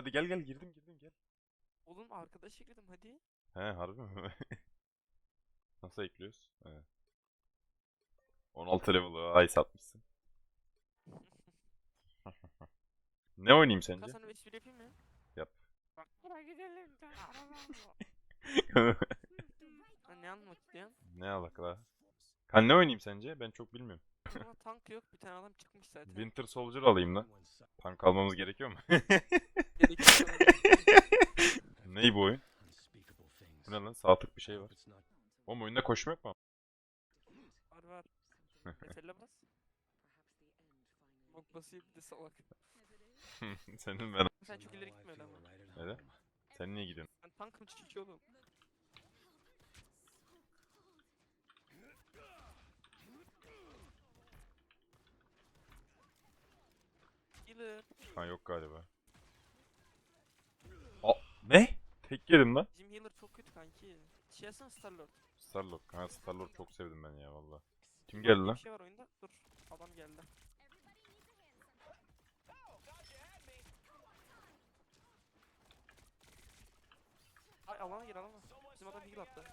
hadi gel gel girdim girdim gel. Oğlum arkadaşa girdim hadi. He harbi mi? Nasıl ekliyoruz? He. 16 level ice atmışsın. ne oynayayım sence? Hasan bir espri yapayım mı? Yap. Bak buraya gidelim. de arabam var. Ne istiyorsun? ne alaka? Kan ne oynayayım sence? Ben çok bilmiyorum. Ama tank yok bir tane adam çıkmış zaten. Winter Soldier alayım lan. Tank almamız gerekiyor mu? Ney bu oyun? Bu ne lan? Sağ tık bir şey var. Oğlum oyunda koşma yok mu? var var. Mesela bas. Basıyor bir de salak. Senin ben... Sen çok ileri gitme öyle ama. Neden? Sen niye gidiyorsun? Ben tankım çekiyor oğlum. Healer. Ha yok galiba. Aa, ne? Tek yedim lan. Bizim healer çok kötü kanki. Şey yazsana Starlord. Starlord. Ha Starlord çok sevdim ben ya valla. Kim geldi lan? Bir şey var oyunda. Dur. Adam geldi. Ay alana gir alana. Bizim adam heal attı.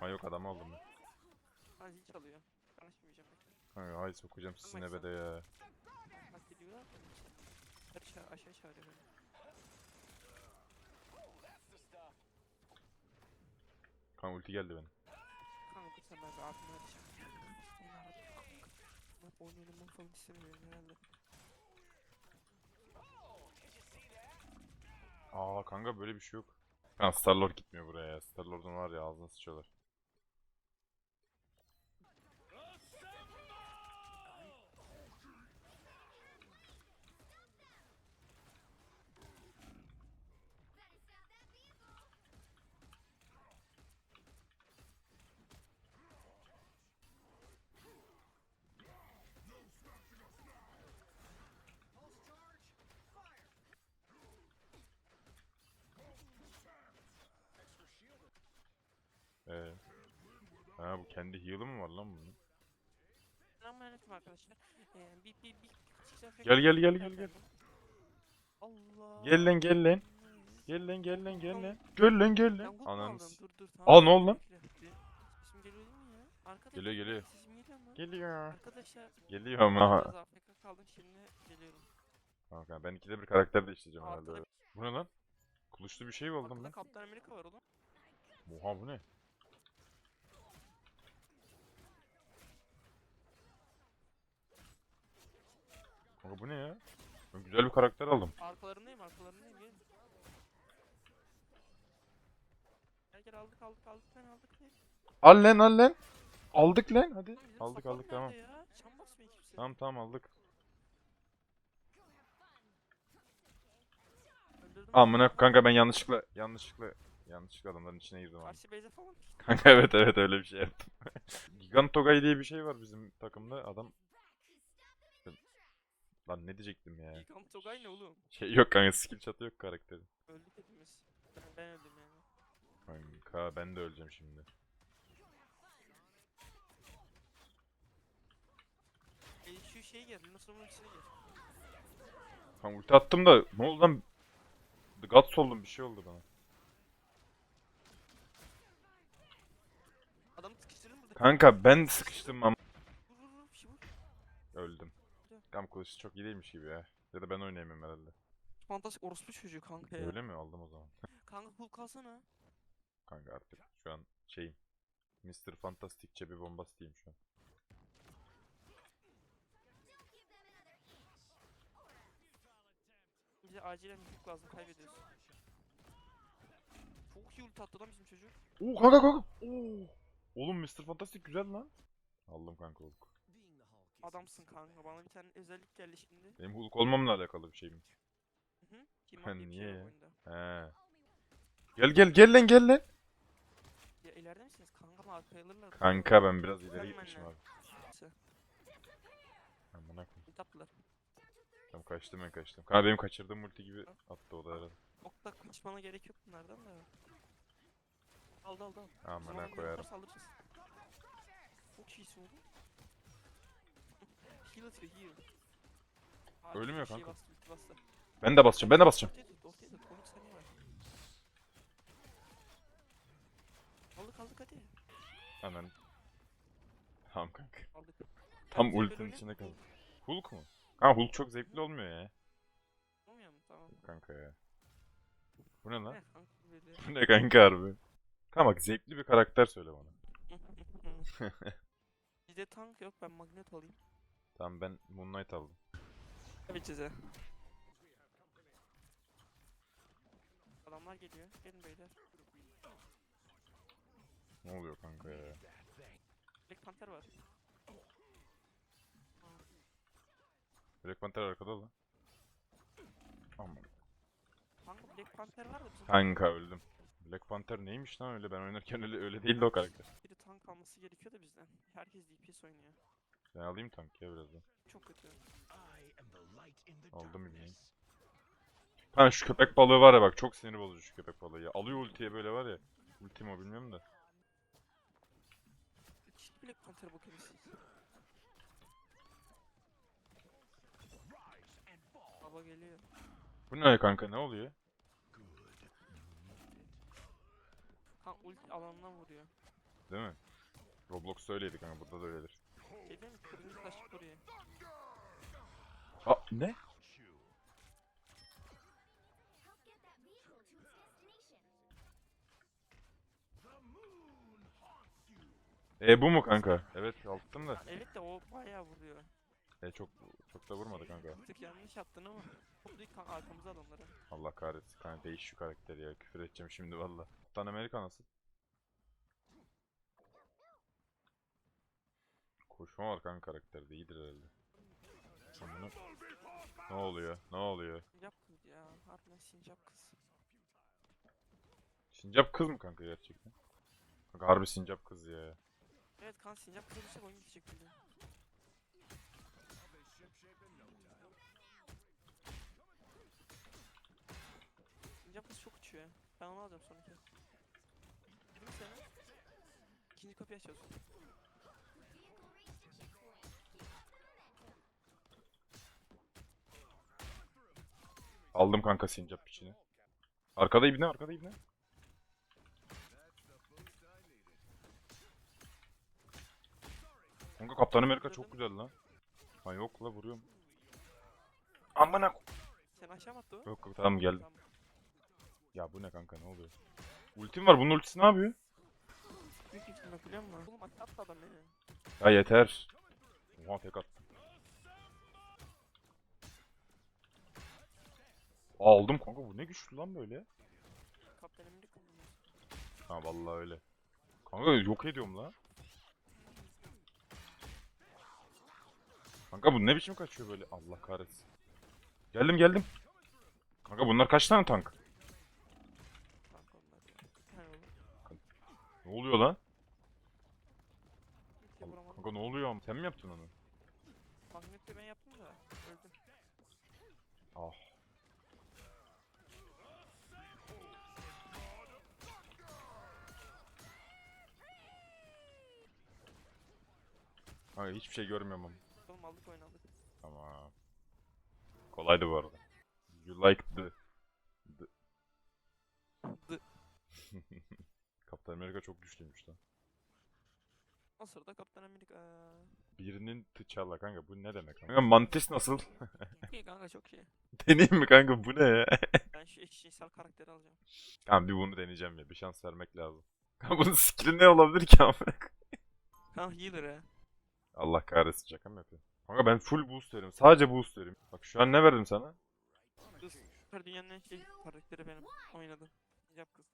Ha yok adam aldım ben. Ha zil çalıyor. Konuşmayacağım. Ha, ay sokacağım sizin eve de ya. Gidiyorlar. Aşağı aşağı çağırıyor beni. Kan ulti geldi benim. Kanka ben bir abime arayacağım. Onu aradım kanka. Ben falan istemiyorum herhalde. Aa kanka böyle bir şey yok. Ha Starlord gitmiyor buraya ya. Starlord'un var ya ağzına sıçıyorlar. Ee. Ha bu kendi heal'ı mı var lan bunun? Selamünaleyküm arkadaşlar. Ee, bir bir bir. Gel, gel, gel, gel, gel. Allah. Gel lan, gel lan. Gel lan gel lan gel lan. Gel lan gel lan. Ananı aldım? s- Dur dur Aa, ne oldu lan? Sesim geliyor değil mi ya? Arkadaşlar. Geliyor, geliyor. Sesim geliyor mu? Geliyor. Arkadaşlar. Geliyor ama. Biraz AFK kaldım şimdi geliyorum. Kanka ben ikide bir karakter değiştireceğim herhalde. Arkada. Bu ne lan? Kılıçlı bir şey mi oldum arkada lan? Kaptan Amerika var oğlum. Oha bu ne? Kanka bu ne ya? Ben güzel bir karakter aldım. Arkalarındayım arkalarındayım gelin. Gel gel aldık aldık aldık ben aldık ne? Al lan al lan. Aldık lan hadi. Oğlum bizim Aldık aldık tamam. Ya? Çam basmıyor kimse. Tamam tamam aldık. Öldürdüm Amına kanka ben yanlışlıkla yanlışlıkla yanlışlıkla adamların içine girdim abi. Karşı base'e falan. Kanka evet evet öyle bir şey yaptım. Gigantogay diye bir şey var bizim takımda. Adam Lan ne diyecektim ya? Gigant Togay ne oğlum? Şey yok kanka skill çatı yok karakterin. Öldük hepimiz. Ben, ben öldüm yani. Kanka ben de öleceğim şimdi. E, şu şeye gel. Yunus'un içine gir. Kanka ulti attım da ne oldu lan? The Gods oldum bir şey oldu bana. Adamı sıkıştırın burada. Kanka ben sıkıştım ama Vur vur vur bir şey vur. öldüm. Kam kılıç çok iyi değilmiş gibi ya. Ya da ben oynayamıyorum herhalde. Fantastik orospu çocuğu kanka ya. Öyle mi aldım o zaman? Kanka Hulk alsana. Kanka artık şu an şeyim. Mr. Fantastic cebi bombastiyim şu an. Bize acilen bir Hulk lazım kaybediyoruz. Çok iyi ulti attı lan bizim çocuk. Oo kanka kanka. Oo. Oğlum Mr. Fantastic güzel lan. Aldım kanka Hulk. Adamsın kanka bana bir tane özellik geldi şimdi. Benim Hulk olmamla alakalı bir şey mi? Hı hı. Kim Ha, şey niye ya? He. Gel gel gel lan gel lan. Ya ileride misiniz kanka mı arkaya alırlar. Kanka ben biraz ileri gitmişim abi. Amına koyayım. attılar. Tamam kaçtım ben kaçtım. Kanka benim kaçırdığım ulti gibi attı o da herhalde. Çok da kaçmana gerek yok bunlardan da. Aldı aldı aldı. Amına Zamanında koyarım. yaparsa alırız. Çok iyisin oğlum. Heal atıyor heal. Ölmüyor bir şey kanka. bastı, ulti bastı. Ben de basacağım. Ben de basacağım. Ortaya tut, ortaya tut. 13 saniye var. Aldık aldık hadi. Hemen. Tamam kanka. Aldık. Tam ultinin içinde kaldı. Hulk mu? Ha Hulk çok zevkli olmuyor ya. Olmuyor mu? Tamam. Kanka ya. Bu ne lan? Ne kanka böyle. Bu ne kanka harbi? Kanka bak zevkli bir karakter söyle bana. Bizde tank yok ben magnet alayım. Tamam ben Moon Knight aldım. Tabii size. Adamlar geliyor. Gelin beyler. Ne oluyor kanka ya? Black Panther var. Black Panther arkada lan. Aman. Kanka Black Panther var da bizim Kanka öldüm. Black Panther neymiş lan öyle ben oynarken öyle, öyle değildi o karakter. biri tank alması gerekiyor da bizden. Herkes DPS oynuyor. Ben alayım tank ya birazdan. Çok kötü. Aldım ibneyi. Ha şu köpek balığı var ya bak çok sinir bozucu şu köpek balığı ya. Alıyor ultiye böyle var ya. Ulti mi o bilmiyorum da. İşte Black Panther bakıyoruz. Baba geliyor. Bu ne kanka ne oluyor? Kan ulti alandan vuruyor. Değil mi? Roblox öyleydi kanka burada da öyledir. Şey değil mi? Kırmızı taş vuruyor. Aa ne? E bu mu kanka? Evet alttım da. Evet de o bayağı vuruyor. E çok çok da vurmadı kanka. Bir tık yanlış yaptın ama. Toplayıp kan arkamıza al onları. Allah kahretsin kanka değiş şu karakteri ya. Küfür edeceğim şimdi valla. Kaptan Amerika nasıl? Koşma var kanka karakterde iyidir herhalde. Bunu... Ne oluyor? Ne oluyor? Sincap kız ya. Harbiden sincap kız. Sincap kız mı kanka gerçekten? Kanka harbi sincap kız ya. Evet kan sincap kız olursa oyun gidecek bildiğin. Sincap kız çok uçuyor. Ben onu alacağım sonraki. Dedim sana. İkinci kapıyı açıyorsun. Aldım kanka sincap içine. Arkada ibne arkada ibne. Kanka Kaptan Amerika çok güzel lan. Ha yok la vuruyorum. Amına Sen aşağı mı attı o? Yok yok tamam geldim. Ya bu ne kanka ne oluyor? Ultim var bunun ultisi ne yapıyor? Büyük ihtimal biliyor musun? Oğlum attı adam beni. Ya yeter. Oha tek attım. Aldım kanka bu ne güçlü lan böyle. Kaptan mı? Ha vallahi öyle. Kanka yok ediyorum la. Kanka bu ne biçim kaçıyor böyle? Allah kahretsin. Geldim geldim. Kanka bunlar kaç tane tank? Kanka onlar ya. Bir tane olur. Ne oluyor lan? Kanka ne oluyor? Sen mi yaptın onu? Magnet'i ben yaptım da öldüm. Ah. Kanka hiçbir şey görmüyorum ama. Oğlum aldık oyunu aldık. Tamam. Kolaydı bu arada. You like the... the... The- Kaptan Amerika çok güçlüymüş lan. O sırada Kaptan Amerika. Birinin tıçalla kanka bu ne demek? Kanka Mantis nasıl? iyi kanka çok iyi. Deneyim mi kanka bu ne ya? Ben şu eşcinsel karakteri alacağım. Tamam bir bunu deneyeceğim ya bir şans vermek lazım. Kanka bunun skill'i ne olabilir ki amına? Kanka healer ya. Allah kahretsin şaka mı yapıyor? Kanka ben full boost veriyorum. Sadece boost veriyorum. Bak şu an ne verdim sana? Kız. Süper dünyanın en şey karakteri benim. Oynadım. Sincap kız.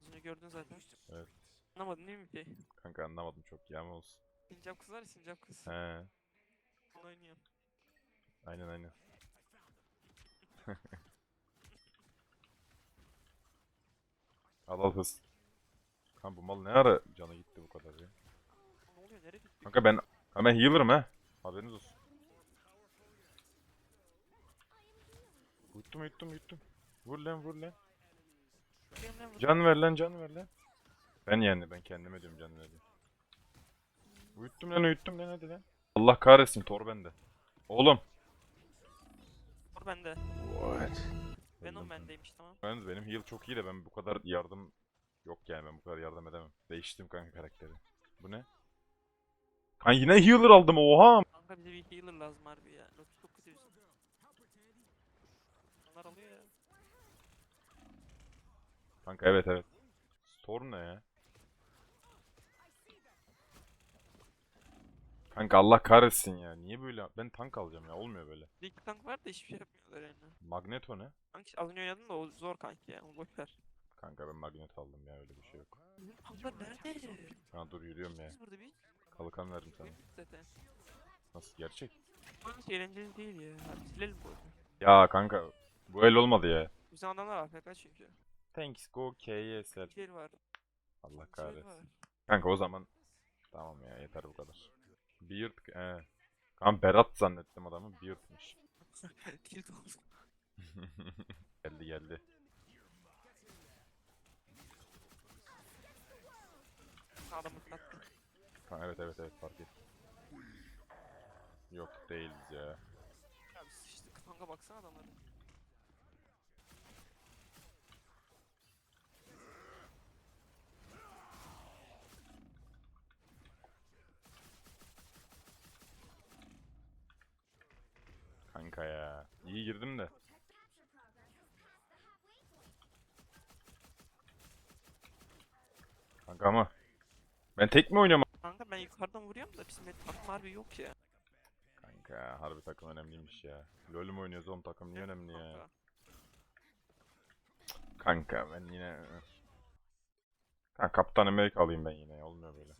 Az önce gördün zaten. Evet. Anlamadın değil mi bir şey? Kanka anlamadım çok ya ama olsun. Sincap kız var ya sincap kız. He. Onu oynuyor. Aynen aynen. al al hız. Kanka bu mal ne ara canı gitti bu kadar ya. Ne oluyor nereye gitti? Kanka ben ha ben healer'ım he. Haberiniz olsun. Yuttum yuttum yuttum. Vur lan vur lan. Can ver lan can ver lan. Ben yani ben kendime diyorum can ver diye. Uyuttum lan uyuttum lan hadi lan. Allah kahretsin Thor bende. Oğlum. bende. What? Venom bendeymiş tamam. Yalnız benim heal çok iyi de ben bu kadar yardım yok yani ben bu kadar yardım edemem. Değiştim kanka karakteri. Bu ne? Kan yine healer aldım oha. Kanka bize bir healer lazım harbi ya. Lotus çok kötü bizim. Onlar alıyor ya. Kanka evet evet. Storm ne ya? Kanka Allah kahretsin ya. Niye böyle? Ben tank alacağım ya. Olmuyor böyle. Bir iki tank var da hiçbir şey yapmıyorlar yani. Magneto ne? Kanki az önce oynadım da o zor kanki ya. Onu boş ver. Kanka ben Magneto aldım ya öyle bir şey yok. Kanka nerede? Ha dur yürüyorum ya. Biz burada bir Kalkan verdim sana. Zaten. Nasıl gerçek? Bu hiç eğlenceli değil ya. Hadi silelim bu oyunu. Ya kanka bu el olmadı ya. Bizim adamlar AFK çünkü. Thanks go KSL. Bir var. Allah Şey kahretsin. var. Kanka o zaman tamam ya yeter bu kadar. Beard he. Kanka Berat zannettim adamı Beard'mış. Tilt oldu. geldi geldi. Adamı sattı. Ha, evet evet evet fark ettim. Yok değiliz ya. Abi sıçtık. Kanka baksana adamlara. Kanka ya. İyi girdim de. Kanka ama. Ben tek mi oynuyorum? Yukarıdan vuruyorum da bizim takım harbi yok ya. Kanka harbi takım önemliymiş ya. LoL mu oynuyoruz oğlum takım niye önemli ya? Kanka. Ben yine... Kanka Kaptan Amerika alayım ben yine olmuyor böyle.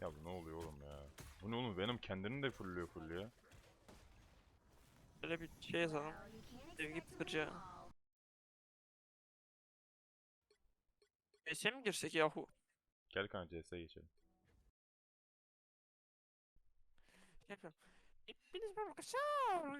Ya bu ne oluyor oğlum ya? Bu ne oğlum Venom kendini de fullüyor fullüyor. Böyle bir şey yazalım. Sevgi pıtırcı. Eşe mi girsek yahu? Gel kanka CS'e geçelim. Hepiniz ben arkadaşlar.